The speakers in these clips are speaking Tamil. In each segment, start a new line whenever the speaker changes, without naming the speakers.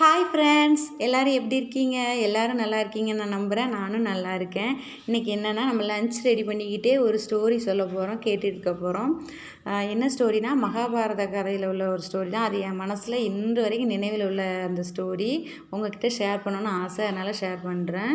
ஹாய் ஃப்ரெண்ட்ஸ் எல்லோரும் எப்படி இருக்கீங்க? எல்லோரும் நல்லா இருக்கீங்கன்னு நான் நம்புகிறேன் நானும் நல்லா இருக்கேன். இன்றைக்கி என்னென்னா நம்ம லன்ச் ரெடி பண்ணிக்கிட்டே ஒரு ஸ்டோரி சொல்ல போகிறோம் கேட்டுருக்க இருக்க போகிறோம் என்ன ஸ்டோரினா மகாபாரத கதையில் உள்ள ஒரு ஸ்டோரி தான். அது என் மனசில் இன்று வரைக்கும் நினைவில் உள்ள அந்த ஸ்டோரி உங்ககிட்ட ஷேர் பண்ணணும்னு ஆசை. அதனால் ஷேர் பண்ணுறேன்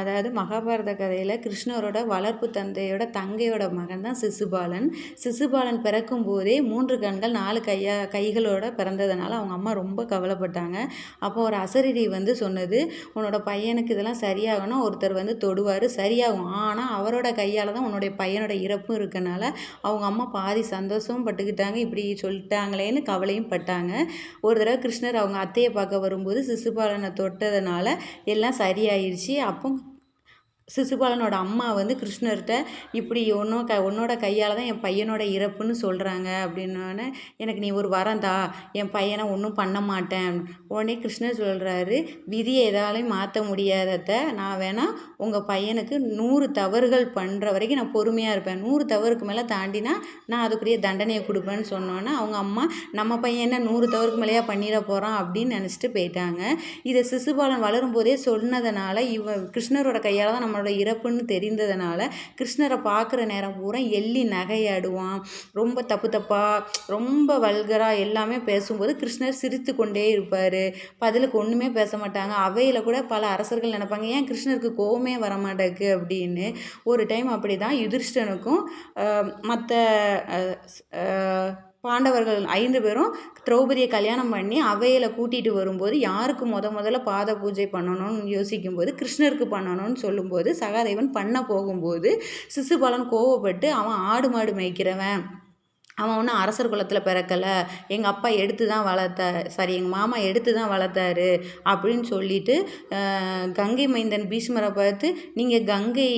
அதாவது மகாபாரத கதையில் கிருஷ்ணரோட வளர்ப்பு தந்தையோட தங்கையோட மகன் தான் சிசுபாலன். சிசுபாலன் பிறக்கும் போதே மூன்று கண்கள் நாலு கையா கைகளோட பிறந்ததுனால அவங்க அம்மா ரொம்ப கவலைப்பட்டாங்க. அப்போ ஒரு அசரீரி வந்து சொன்னது உன்னோட பையனுக்கு இதெல்லாம் சரியாகணும் ஒருத்தர் வந்து தொடுவார் சரியாகும். ஆனால் அவரோட கையால் தான் உன்னுடைய பையனோட இறப்பும் இருக்கனால அவங்க அம்மா பாதி சந்தோஷமும் பட்டுக்கிட்டாங்க இப்படி சொல்லிட்டாங்களேன்னு கவலையும் பட்டாங்க. ஒரு தடவை கிருஷ்ணர் அவங்க அத்தையை பார்க்க வரும்போது சிசுபாலனை தொட்டதுனால எல்லாம் சரியாயிருச்சு. அப்போ சிசுபாலனோட அம்மா வந்து கிருஷ்ணர்கிட்ட இப்படி ஒன்றோ க உன்னோட கையால் தான் என் பையனோட இறப்புன்னு சொல்கிறாங்க அப்படின்னோடனே எனக்கு நீ ஒரு வரம் தா என் பையனை ஒன்றும் பண்ண மாட்டேன். உடனே கிருஷ்ணர் சொல்கிறாரு விதியை எதாலையும் மாற்ற முடியாதத நான் வேணால் உங்கள் பையனுக்கு நூறு தவறுகள் பண்ணுற வரைக்கும் நான் பொறுமையாக இருப்பேன். நூறு தவறுக்கு மேலே தாண்டினா நான் அதுக்குரிய தண்டனையை கொடுப்பேன்னு சொன்னோன்னே அவங்க அம்மா நம்ம பையன் என்ன நூறு தவறுக்கு மேலேயா பண்ணிட போகிறான் அப்படின்னு நினச்சிட்டு போயிட்டாங்க. இதை சிசுபாலன் வளரும் போதே சொன்னதுனால இவ கிருஷ்ணரோட கையால் தான் நம்ம அவனோட இறப்புன்னு தெரிந்ததுனால கிருஷ்ணரை பார்க்குற நேரம் பூரா எள்ளி நகையாடுவான். ரொம்ப தப்பு தப்பாக ரொம்ப வல்கராக எல்லாமே பேசும்போது கிருஷ்ணர் சிரித்து கொண்டே இருப்பார். பதிலுக்கு ஒன்றுமே பேச மாட்டாங்க. அவையில் கூட பல அரசர்கள் நினைப்பாங்க ஏன் கிருஷ்ணருக்கு கோவமே வரமாட்டேக்கு? அப்படின்னு. ஒரு டைம் அப்படி தான் யுதிர்ஷ்டனுக்கும் மற்ற பாண்டவர்கள் ஐந்து பேரும் திரௌபதியை கல்யாணம் பண்ணி அவையில் கூட்டிகிட்டு வரும்போது யாருக்கு முத முதல்ல பாத பூஜை பண்ணணும்னு யோசிக்கும்போது கிருஷ்ணருக்கு பண்ணணும்னு சொல்லும்போது சகாதேவன் பண்ண போகும்போது சிசுபாலன் கோவப்பட்டு அவன் ஆடு மாடு மேய்க்கிறவன். அவன் ஒன்றும் அரசர் குலத்தில் பிறக்கலை. எங்கள் அப்பா எடுத்து தான் வளர்த்த சாரி எங்கள் மாமா எடுத்து தான் வளர்த்தாரு அப்படின்னு சொல்லிட்டு கங்கை மைந்தன் பீஷ்மரை பார்த்து நீங்கள் கங்கை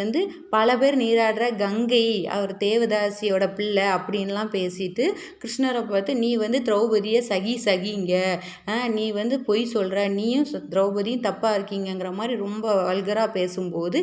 வந்து பல பேர் நீராடுற கங்கை அவர் தேவதாசியோட பிள்ளை அப்படின்லாம் பேசிட்டு கிருஷ்ணரை பார்த்து நீ வந்து திரௌபதியை சகி சகிங்க. நீ வந்து பொய் சொல்கிற நீயும் திரௌபதியும் தப்பாக இருக்கீங்கங்கிற மாதிரி ரொம்ப வல்கராக பேசும்போது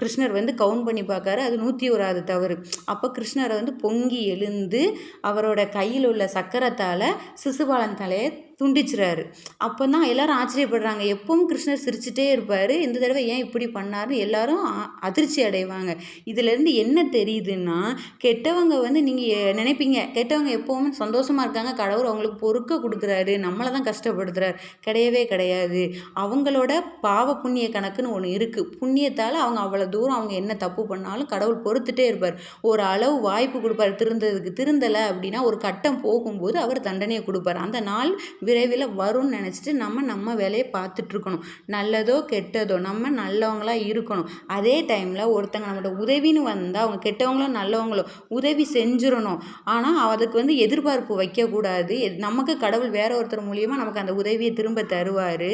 கிருஷ்ணர் வந்து கவுண்ட் பண்ணி பார்க்காரு. அது நூற்றி ஓராது தவறு. அப்போ கிருஷ்ணரை வந்து பொங்கி எழுந்து அவரோட கையில் உள்ள சக்கரத்தால் சிசுபாலன் தலையை துண்டிச்சிறாரு. அப்போ தான் எல்லாரும் ஆச்சரியப்படுறாங்க. எப்பவும் கிருஷ்ணர் சிரிச்சுட்டே இருப்பார். இந்த தடவை ஏன் இப்படி பண்ணாருன்னு எல்லாரும் அதிர்ச்சி அடைவாங்க. இதுலேருந்து என்ன தெரியுதுன்னா கெட்டவங்க வந்து நீங்கள் நினைப்பீங்க. கெட்டவங்க எப்போவுமே சந்தோஷமாக இருக்காங்க. கடவுள் அவங்களுக்கு பொறுக்க கொடுக்குறாரு. நம்மளை தான் கஷ்டப்படுத்துறாரு. கிடையவே கிடையாது. அவங்களோட பாவ புண்ணிய கணக்குன்னு ஒன்று இருக்குது புண்ணியத்தால் அவங்க அவ்வளோ தூரம் அவங்க என்ன தப்பு பண்ணாலும் கடவுள் பொறுத்துட்டே இருப்பார். ஒரு அளவு வாய்ப்பு கொடுப்பார். திருந்ததுக்கு திருந்தலை அப்படின்னா ஒரு கட்டம் போகும்போது அவர் தண்டனையை கொடுப்பார். அந்த நாள் விரைவில் வரும்னு நினச்சிட்டு நம்ம நம்ம வேலையை பார்த்துட்ருக்கணும். நல்லதோ கெட்டதோ நம்ம நல்லவங்களாக இருக்கணும். அதே டைமில் ஒருத்தங்க நம்மளோட உதவின்னு வந்தால் அவங்க கெட்டவங்களோ நல்லவங்களோ உதவி செஞ்சிடணும். ஆனால் அதுக்கு வந்து எதிர்பார்ப்பு வைக்கக்கூடாது. நமக்கு கடவுள் வேற ஒருத்தர் மூலியமாக நமக்கு அந்த உதவியை திரும்ப தருவார்.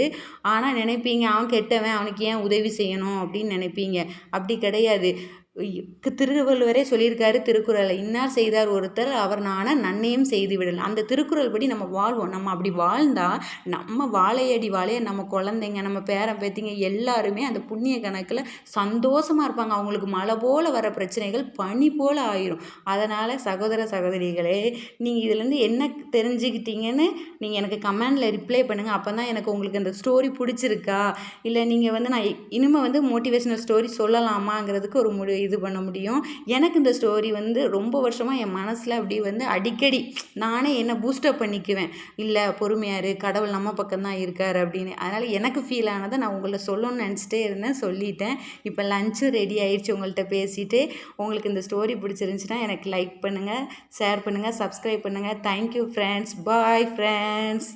ஆனால் நினைப்பீங்க அவன் கெட்டவன் அவனுக்கு ஏன் உதவி செய்யணும்? அப்படின்னு நினைப்பீங்க. அப்படி கிடையாது. திருவள்ளுவரே சொல்லியிருக்காரு திருக்குறளை. இன்னார் செய்தார் ஒருத்தர் அவர் நான நன்மையும் செய்து விடலாம் அந்த திருக்குறள் படி நம்ம வாழ்வோம். நம்ம அப்படி வாழ்ந்தால் நம்ம வாழையடி வாழைய நம்ம குழந்தைங்க நம்ம பேரன் பேத்திங்க எல்லாருமே அந்த புண்ணிய கணக்கில் சந்தோஷமாக இருப்பாங்க. அவங்களுக்கு மழை போல் வர பிரச்சனைகள் பனி போல் ஆயிரும். அதனால் சகோதர சகோதரிகளே நீங்கள் இதுலேருந்து என்ன தெரிஞ்சுக்கிட்டீங்கன்னு நீங்கள் எனக்கு கமெண்டில் ரிப்ளை பண்ணுங்கள் அப்போ தான் எனக்கு உங்களுக்கு அந்த ஸ்டோரி பிடிச்சிருக்கா? இல்லை நீங்கள் வந்து நான் இனிமேல் வந்து மோட்டிவேஷனல் ஸ்டோரி சொல்லலாமாங்கிறதுக்கு ஒரு முடி இது பண்ண முடியும். எனக்கு இந்த ஸ்டோரி வந்து ரொம்ப வருஷமாக என் மனசில் அப்படி வந்து அடிக்கடி நானே என்னை பூஸ்டப் பண்ணிக்குவேன். இல்லை பொறுமையாரு கடவுள் நம்ம பக்கம்தான் இருக்கார் அப்படின்னு. அதனால் எனக்கு ஃபீல் ஆனதை நான் உங்களை சொல்லணும்னு நினச்சிட்டே இருந்தேன் சொல்லிட்டேன். இப்போ லஞ்சும் ரெடி ஆயிடுச்சு உங்கள்கிட்ட பேசிட்டு. உங்களுக்கு இந்த ஸ்டோரி பிடிச்சிருந்துச்சுன்னா எனக்கு லைக் பண்ணுங்கள் ஷேர் பண்ணுங்கள் சப்ஸ்கிரைப் பண்ணுங்கள் தேங்க்யூ ஃப்ரெண்ட்ஸ் பாய் ஃப்ரெண்ட்ஸ்